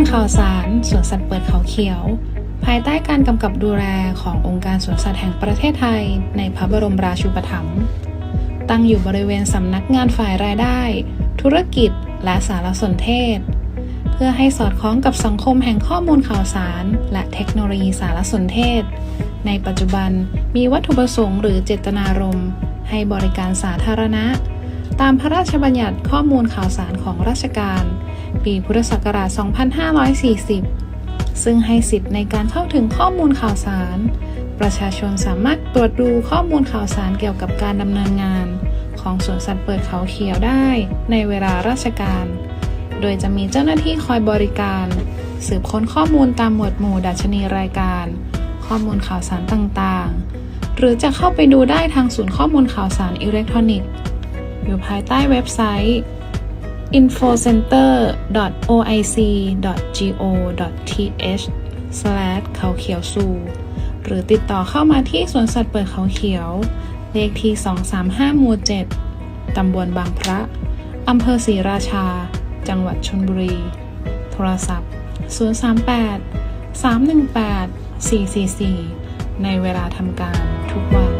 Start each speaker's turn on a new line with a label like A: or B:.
A: ลข่าวสารสวนสัตว์เปิดเขาเขียว ภายใต้การกำกับดูแลขององค์การสวนสัตว์แห่งประเทศไทย ในพระบรมราชูปถัมภ์ตั้งอยู่บริเวณสำนักงานฝ่ายรายได้ ธุรกิจและสารสนเทศ เพื่อให้สอดคล้องกับสังคมแห่งข้อมูลข่าวสาร และเทคโนโลยีสารสนเทศ ในปัจจุบันมีวัตถุประสงค์หรือเจตนารมณ์ ให้บริการสาธารณะ ตามพระราชบัญญัติข้อมูลข่าวสารของราชการ ปีพุทธศักราช 2540 ซึ่งให้สิทธิ์ในการเข้าถึงข้อมูลข่าวสาร ประชาชนสามารถตรวจดูข้อมูลข่าวสารเกี่ยวกับการดำเนินงาน ของสวนสัตว์เปิดเขาเขียวได้ในเวลาราชการ โดยจะมีเจ้าหน้าที่คอยบริการ สืบค้นข้อมูลตามหมวดหมู่ดัชนีรายการ ข้อมูลข่าวสารต่างๆ หรือจะเข้าไปดูได้ทางศูนย์ข้อมูลข่าวสารอิเล็กทรอนิกส์ อยู่ภายใต้เว็บไซต์ infocenter.oic.go.th เขาเขียวสูหรือติดต่อเข้ามาที่สวนสัตว์เปิดเขาเขียว เลขที่ 235 หมู่ 7 ตำบลบางพระ อำเภอศรีราชา จังหวัดชนบุรี โทรศัพท์ 038 318 444 ในเวลาทำการทุกวัน